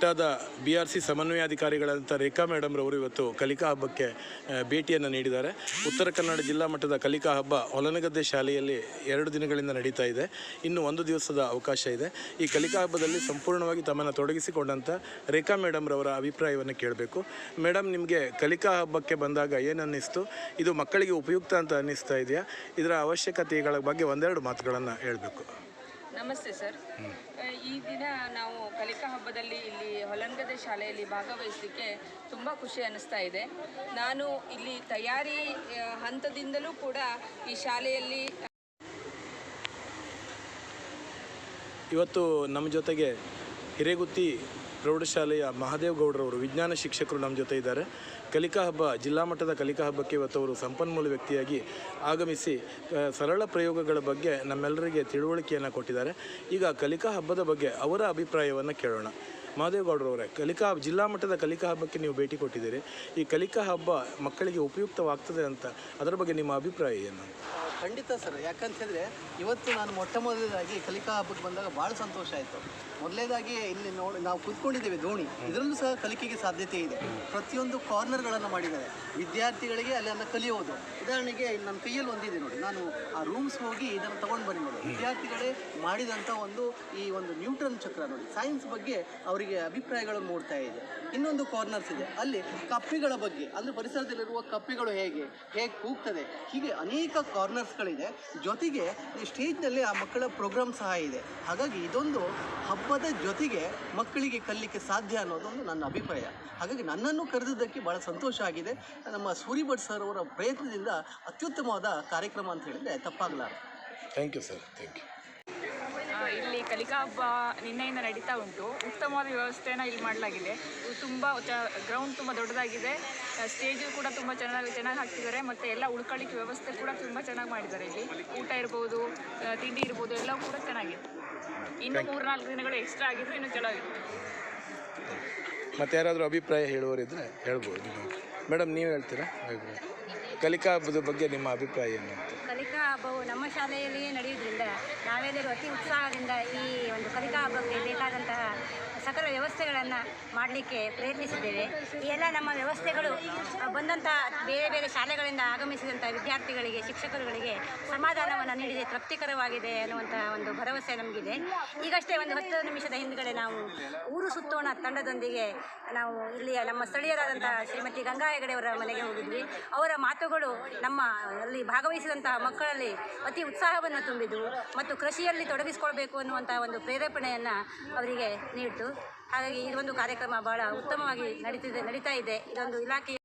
ಕುಮಟಾದ B R C ಸಮನ್ವಯಾಧಿಕಾರಿಗಳಂತ Rekha madam ರವರು ಇವತ್ತು ಕಲಿಕಾ ಹಬ್ಬಕ್ಕೆ ಭೇಟಿಯನ್ನು ನೀಡಿದ್ದಾರೆ. ಉತ್ತರ ಕನ್ನಡ ಜಿಲ್ಲಾ ಮಟ್ಟದ ಕಲಿಕಾ ಹಬ್ಬ ಹೊಲನಗದ್ದೆ ಶಾಲೆಯಲ್ಲಿ ಎರಡು ದಿನಗಳಿಂದ ನಡೀತಾ ಇದೆ. ಇನ್ನು ಒಂದು ದಿವಸದ ಅವಕಾಶ ಇದೆ. ಈ ಕಲಿಕಾ ಹಬ್ಬದಲ್ಲಿ ಸಂಪೂರ್ಣವಾಗಿ ತಮ್ಮನ್ನು ತೊಡಗಿಸಿಕೊಂಡಂಥ ರೇಖಾ ಮೇಡಮ್ ರವರ ಅಭಿಪ್ರಾಯವನ್ನು ಕೇಳಬೇಕು. ಮೇಡಮ್ ನಿಮಗೆ ಕಲಿಕಾ ಹಬ್ಬಕ್ಕೆ ಬಂದಾಗ ಏನು ಅನ್ನಿಸ್ತು ಇದು ಮಕ್ಕಳಿಗೆ ಉಪಯುಕ್ತ ಅಂತ ಅನ್ನಿಸ್ತಾ ಇದೆಯಾ? ಇದರ ಅವಶ್ಯಕತೆಗಳ ಬಗ್ಗೆ ಒಂದೆರಡು ಮಾತುಗಳನ್ನು ಹೇಳಬೇಕು. ನಮಸ್ತೆ ಸರ್. ಈ ದಿನ ಹಬ್ಬದಲ್ಲಿ ಇಲ್ಲಿ ಹೊಲಂಗದ ಶಾಲೆಯಲ್ಲಿ ಭಾಗವಹಿಸಲಿಕ್ಕೆ ತುಂಬ ಖುಷಿ ಅನ್ನಿಸ್ತಾ ಇದೆ. ನಾನು ಇಲ್ಲಿ ತಯಾರಿ ಹಂತದಿಂದಲೂ ಕೂಡ ಈ ಶಾಲೆಯಲ್ಲಿ ಇವತ್ತು ನಮ್ಮ ಜೊತೆಗೆ ಹಿರೇಗುತ್ತಿ ಪ್ರೌಢಶಾಲೆಯ ಮಹಾದೇವ್ ಗೌಡ್ರವರು ವಿಜ್ಞಾನ ಶಿಕ್ಷಕರು ನಮ್ಮ ಜೊತೆ ಇದ್ದಾರೆ. ಕಲಿಕಾ ಹಬ್ಬ, ಜಿಲ್ಲಾ ಮಟ್ಟದ ಕಲಿಕಾ ಹಬ್ಬಕ್ಕೆ ಇವತ್ತು ಅವರು ಸಂಪನ್ಮೂಲ ವ್ಯಕ್ತಿಯಾಗಿ ಆಗಮಿಸಿ ಸರಳ ಪ್ರಯೋಗಗಳ ಬಗ್ಗೆ ನಮ್ಮೆಲ್ಲರಿಗೆ ತಿಳುವಳಿಕೆಯನ್ನು ಕೊಟ್ಟಿದ್ದಾರೆ. ಈಗ ಕಲಿಕಾ ಹಬ್ಬದ ಬಗ್ಗೆ ಅವರ ಅಭಿಪ್ರಾಯವನ್ನು ಕೇಳೋಣ. ಮಹಾದೇವ ಗೌಡ್ರವರೇ, ಕಲಿಕಾ, ಜಿಲ್ಲಾ ಮಟ್ಟದ ಕಲಿಕಾ ಹಬ್ಬಕ್ಕೆ ನೀವು ಭೇಟಿ ಕೊಟ್ಟಿದ್ದೀರಿ. ಈ ಕಲಿಕಾ ಹಬ್ಬ ಮಕ್ಕಳಿಗೆ ಉಪಯುಕ್ತವಾಗ್ತದೆ ಅಂತ, ಅದರ ಬಗ್ಗೆ ನಿಮ್ಮ ಅಭಿಪ್ರಾಯ ಏನು? ಖಂಡಿತ ಸರ್. ಯಾಕಂತ ಹೇಳಿದ್ರೆ ಇವತ್ತು ನಾನು ಮೊಟ್ಟ ಮೊದಲನೇದಾಗಿ ಕಲಿಕಾ ಹಬ್ಬಕ್ಕೆ ಬಂದಾಗ ಭಾಳ ಸಂತೋಷ ಆಯಿತು. ಮೊದಲನೇದಾಗಿ ಇಲ್ಲಿ ನೋಡಿ, ನಾವು ಕೂತ್ಕೊಂಡಿದ್ದೇವೆ ದೋಣಿ. ಇದರಲ್ಲೂ ಸಹ ಕಲಿಕೆಗೆ ಸಾಧ್ಯತೆ ಇದೆ. ಪ್ರತಿಯೊಂದು ಕಾರ್ನರ್ಗಳನ್ನು ಮಾಡಿದ್ದಾರೆ. ವಿದ್ಯಾರ್ಥಿಗಳಿಗೆ ಅಲ್ಲನ್ನು ಕಲಿಯೋದು. ಉದಾಹರಣೆಗೆ ಇಲ್ಲಿ ನನ್ನ ಕೈಯಲ್ಲಿ ಒಂದಿದೆ ನೋಡಿ. ನಾನು ಆ ರೂಮ್ಸ್ ಹೋಗಿ ಇದನ್ನು ತೊಗೊಂಡು ಬನ್ನಿ ನೋಡಿ ವಿದ್ಯಾರ್ಥಿಗಳೇ ಮಾಡಿದಂಥ ಒಂದು ಈ ಒಂದು ನ್ಯೂಟ್ರನ್ ಚಕ್ರ ನೋಡಿ. ಸೈನ್ಸ್ ಬಗ್ಗೆ ಅವರಿಗೆ ಅಭಿಪ್ರಾಯಗಳು ಮೂಡ್ತಾ ಇದೆ. ಇನ್ನೊಂದು ಕಾರ್ನರ್ಸ್ ಇದೆ. ಅಲ್ಲಿ ಕಪ್ಪಿಗಳ ಬಗ್ಗೆ, ಅಂದರೆ ಪರಿಸರದಲ್ಲಿರುವ ಕಪ್ಪಿಗಳು ಹೇಗೆ ಹೇಗೆ ಕೂಗ್ತದೆ, ಹೀಗೆ ಅನೇಕ ಕಾರ್ನರ್ಸ್ಗಳಿದೆ ಜೊತೆಗೆ ಈ ಸ್ಟೇಜ್ನಲ್ಲಿ ಆ ಮಕ್ಕಳ ಪ್ರೋಗ್ರಾಮ್ ಸಹ ಇದೆ. ಹಾಗಾಗಿ ಇದೊಂದು ಹಬ್ಬದ ಜೊತೆಗೆ ಮಕ್ಕಳಿಗೆ ಕಲ್ಲಿಕ್ಕೆ ಸಾಧ್ಯ ಅನ್ನೋದೊಂದು ನನ್ನ ಅಭಿಪ್ರಾಯ. ಹಾಗಾಗಿ ನನ್ನನ್ನು ಕರೆದಿದ್ದಕ್ಕೆ ಭಾಳ ಸಂತೋಷ ಆಗಿದೆ. ನಮ್ಮ ಸೂರಿ ಭಟ್ ಸರ್ ಅವರ ಪ್ರಯತ್ನದಿಂದ ಅತ್ಯುತ್ತಮವಾದ ಕಾರ್ಯಕ್ರಮ ಅಂತ ಹೇಳಿದರೆ ತಪ್ಪಾಗಲಾರ thank you sir thank you ಇಲ್ಲಿ ಕಲಿಕಾ ಹಬ್ಬ ನಿನ್ನೆಯಿಂದ ನಡೀತಾ ಉಂಟು. ಉತ್ತಮವಾದ ವ್ಯವಸ್ಥೆಯನ್ನು ಇಲ್ಲಿ ಮಾಡಲಾಗಿದೆ. ತುಂಬ ಚ ಗ್ರೌಂಡ್ ತುಂಬ ದೊಡ್ಡದಾಗಿದೆ. ಸ್ಟೇಜು ಕೂಡ ತುಂಬ ಚೆನ್ನಾಗಿ ಚೆನ್ನಾಗಿ ಹಾಕ್ತಿದ್ದಾರೆ. ಮತ್ತು ಎಲ್ಲ ಉಳ್ಕೊಳ್ಳಿಕ್ಕೆ ವ್ಯವಸ್ಥೆ ಕೂಡ ತುಂಬ ಚೆನ್ನಾಗಿ ಮಾಡಿದ್ದಾರೆ ಇಲ್ಲಿ. ಊಟ ಇರ್ಬೋದು ತಿಂಡಿ ಇರ್ಬೋದು ಎಲ್ಲವೂ ಕೂಡ ಚೆನ್ನಾಗಿದೆ. ಇನ್ನು ಮೂರ್ನಾಲ್ಕು ದಿನಗಳು ಎಕ್ಸ್ಟ್ರಾ ಆಗಿದ್ರೆ ಇನ್ನೂ ಚೆನ್ನಾಗಿತ್ತು ಮತ್ತೆ ಯಾರಾದರೂ ಅಭಿಪ್ರಾಯ ಹೇಳುವವರಿದ್ದರೆ ಹೇಳ್ಬೋದು ಮೇಡಮ್ ನೀವು ಹೇಳ್ತೀರಾ? ಅಭಿಪ್ರಾಯ. ಕಲಿಕಾ ಹಬ್ಬದ ಬಗ್ಗೆ ನಿಮ್ಮ ಅಭಿಪ್ರಾಯ ಏನು ಕಲಿಕಾ ಹಬ್ಬವು ನಮ್ಮ ಶಾಲೆಯಲ್ಲಿಯೇ ನಡೆಯುವುದರಿಂದ ನಾವೆಲ್ಲರೂ ಅತಿ ಉತ್ಸಾಹದಿಂದ ಈ ಒಂದು ಕಲಿಕಾ ಹಬ್ಬಕ್ಕೆ ಬೇಕಾದಂತಹ ಸಕಲ ವ್ಯವಸ್ಥೆಗಳನ್ನು ಮಾಡಲಿಕ್ಕೆ ಪ್ರಯತ್ನಿಸಿದ್ದೇವೆ. ಈ ಎಲ್ಲ ನಮ್ಮ ವ್ಯವಸ್ಥೆಗಳು ಬಂದಂಥ ಬೇರೆ ಬೇರೆ ಶಾಲೆಗಳಿಂದ ಆಗಮಿಸಿದಂಥ ವಿದ್ಯಾರ್ಥಿಗಳಿಗೆ, ಶಿಕ್ಷಕರುಗಳಿಗೆ ಸಮಾಧಾನವನ್ನು ನೀಡಿದೆ, ತೃಪ್ತಿಕರವಾಗಿದೆ ಅನ್ನುವಂಥ ಒಂದು ಭರವಸೆ ನಮಗಿದೆ. ಈಗಷ್ಟೇ ಒಂದು ಹತ್ತು ನಿಮಿಷದ ಹಿಂದ್ಗಡೆ ನಾವು ಊರು ಸುತ್ತೋಣ ತಂಡದೊಂದಿಗೆ ನಾವು ಇಲ್ಲಿಯ ನಮ್ಮ ಸ್ಥಳೀಯರಾದಂಥ ಶ್ರೀಮತಿ ಗಂಗಾ ಹೆಗಡೆಯವರ ಮನೆಗೆ ಹೋಗಿದ್ವಿ. ಅವರ ಮಾತುಗಳು ನಮ್ಮ ಅಲ್ಲಿ ಭಾಗವಹಿಸಿದಂತಹ ಮಕ್ಕಳಲ್ಲಿ ಅತಿ ಉತ್ಸಾಹವನ್ನು ತುಂಬಿದವು ಮತ್ತು ಕೃಷಿಯಲ್ಲಿ ತೊಡಗಿಸಿಕೊಳ್ಬೇಕು ಅನ್ನುವಂಥ ಒಂದು ಪ್ರೇರೇಪಣೆಯನ್ನು ಅವರಿಗೆ ನೀಡಿತು. ಹಾಗಾಗಿ ಒಂದು ಕಾರ್ಯಕ್ರಮ ಬಹಳ ಉತ್ತಮವಾಗಿ ನಡೀತಿದೆ ನಡೀತಾ ಇದೆ. ಇದೊಂದು ಇಲಾಖೆಯ